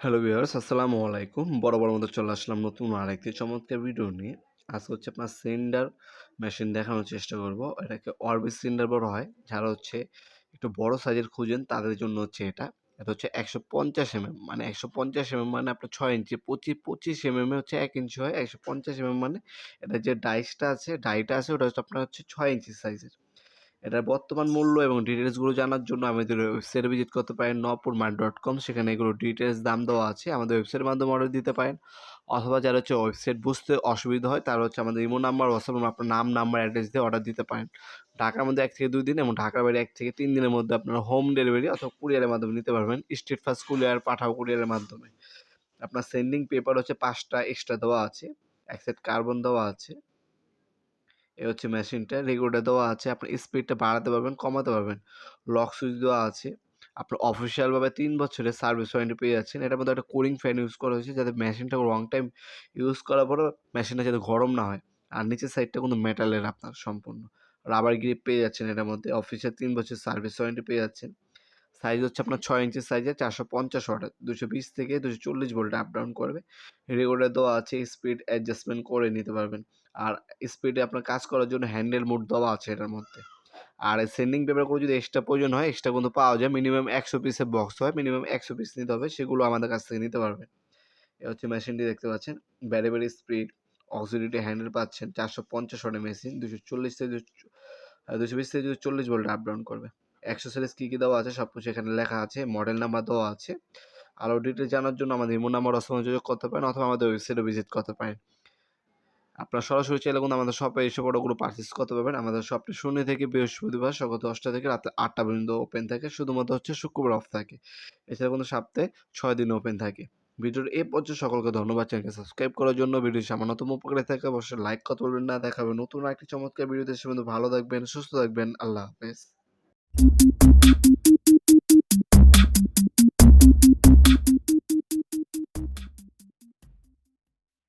Hello viewers আসসালামু আলাইকুম বড় বড় মতো চলে আসলাম নতুন আরেকটি চমৎকার ভিডিও নিয়ে। আজকে হচ্ছে আপনার সিলিন্ডার মেশিন দেখানোর চেষ্টা করব। এটাকে অরবিট সিলিন্ডার বড় হয়। যারা হচ্ছে একটু বড় সাইজের খুঁজেন, তাদের জন্য হচ্ছে এটা। এটা হচ্ছে একশো পঞ্চাশ এমএম মানে একশো পঞ্চাশ এমএম মানে আপনার ছয় ইঞ্চি পঁচিশ পঁচিশ এমএম হচ্ছে এক ইঞ্চি হয়। একশো পঞ্চাশ এমএম মানে এটা যে ডাইসটা আছে ডাইটা আছে, ওটা হচ্ছে আপনার হচ্ছে ছয় ইঞ্চি সাইজের এটার বর্তমান মূল্য এবং ডিটেলসগুলো জানার জন্য আমাদের ওয়েবসাইটে ভিজিট করতে পারেন নপুর ডট কম সেখানে এগুলো ডিটেলস দাম দেওয়া আছে। আমাদের ওয়েবসাইটের মাধ্যমে অর্ডার দিতে পারেন। অথবা যারা হচ্ছে ওয়েবসাইট বুঝতে অসুবিধা হয়, তারা হচ্ছে আমাদের ইমো নাম্বার হোয়াটসঅ্যাপ আপনার নাম নাম্বার অ্যাড্রেস দিয়ে অর্ডার দিতে পারেন। ঢাকার মধ্যে এক থেকে দুই দিন এবং ঢাকার বাইরে এক থেকে তিন দিনের মধ্যে আপনারা হোম ডেলিভারি অথবা কুরিয়ারের মাধ্যমে নিতে পারবেন। স্ট্রিট ফাস্ট কুরিয়ার পাঠাও কুরিয়ারের মাধ্যমে। আপনার সেন্ডিং পেপার হচ্ছে পাঁচটা এক্সট্রা দেওয়া আছে। এক সেট কার্বন দেওয়া আছে। এ হচ্ছে মেশিনটা। রেগুলেটার দেওয়া আছে, আপনি স্পিডটা বাড়াতে পারবেন, কমাতে পারবেন। লক সুইচ দেওয়া আছে। আপনার অফিসিয়ালভাবে তিন বছরের সার্ভিস ওয়ারেন্টি পেয়ে যাচ্ছেন। এটার মধ্যে একটা কুলিং ফ্যান ইউজ করা হয়েছে, যাতে মেশিনটা লং টাইম ইউজ করার পরও মেশিনটা যাতে গরম না হয়। আর নিচের সাইডটা কোনো মেটালের আপনার সম্পূর্ণ। রাবার গ্রিপ পেয়ে যাচ্ছেন এটার মধ্যে। অফিসের তিন বছর সার্ভিস ওয়ারেন্টি পেয়ে যাচ্ছেন। সাইজ হচ্ছে আপনার ছয় ইঞ্চি সাইজে চারশো পঞ্চাশ ওয়াট দুশো বিশ থেকে দুশো চল্লিশ ভোল্টে আপ ডাউন করবে। রেগুলেটর দেওয়া আছে স্পিড অ্যাডজাস্টমেন্ট করে নিতে পারবেন। আর স্পিডে আপনার কাজ করার জন্য হ্যান্ডেল মোড দেওয়া আছে এটার মধ্যে। আর সেন্ডিং পেপার করে যদি এক্সট্রা প্রয়োজন হয় এক্সট্রা কিন্তু পাওয়া যায়। মিনিমাম একশো পিসের বক্স হয় মিনিমাম একশো পিস নিতে হবে, সেগুলো আমাদের কাছ থেকে নিতে পারবেন। এ হচ্ছে মেশিনটি দেখতে পাচ্ছেন। ব্যারি ব্যারি স্পিড অক্সিডিটি হ্যান্ডেল পাচ্ছেন। চারশো পঞ্চাশ ওয়াটের মেশিন দুশো চল্লিশ থেকে দুশো বিশ থেকে দুশো চল্লিশ ভোল্ট আপ ডাউন করবে। একশো সিরিজ কী কী দেওয়া আছে সব কিছু এখানে লেখা আছে মডেল নাম্বার দেওয়া আছে। আরও ডিটেল জানার জন্য আমাদের ইমো নাম্বার অসময় যোগাযোগ করতে পারেন অথবা আমাদের ওয়েবসাইটে ভিজিট করতে পারেন। আপনারা সরাসরি চাইলে কিন্তু আমাদের শপে এসে প্রোডাক্টগুলো পারচেস করতে পারবেন। আমাদের শপটি শূন্য থেকে বৃহস্পতিবার সকাল দশটা থেকে রাতে আটটা পর্যন্ত ওপেন থাকে, শুধুমাত্র হচ্ছে শুক্রবার অফ থাকে। এছাড়া কিন্তু সপ্তাহে ছয় দিন ওপেন থাকে। ভিডিওর এ পর্যন্ত সকলকে ধন্যবাদ চ্যানেলকে সাবস্ক্রাইব করার জন্য ভিডিও সামান্যতম উপকারে থাকে। অবশ্যই লাইক করতে বলবেন না। দেখাবেন নতুন একটি চমৎকার ভিডিওতে সে ভালো থাকবেন, সুস্থ থাকবেন। আল্লাহ হাফেজ। フフフフ。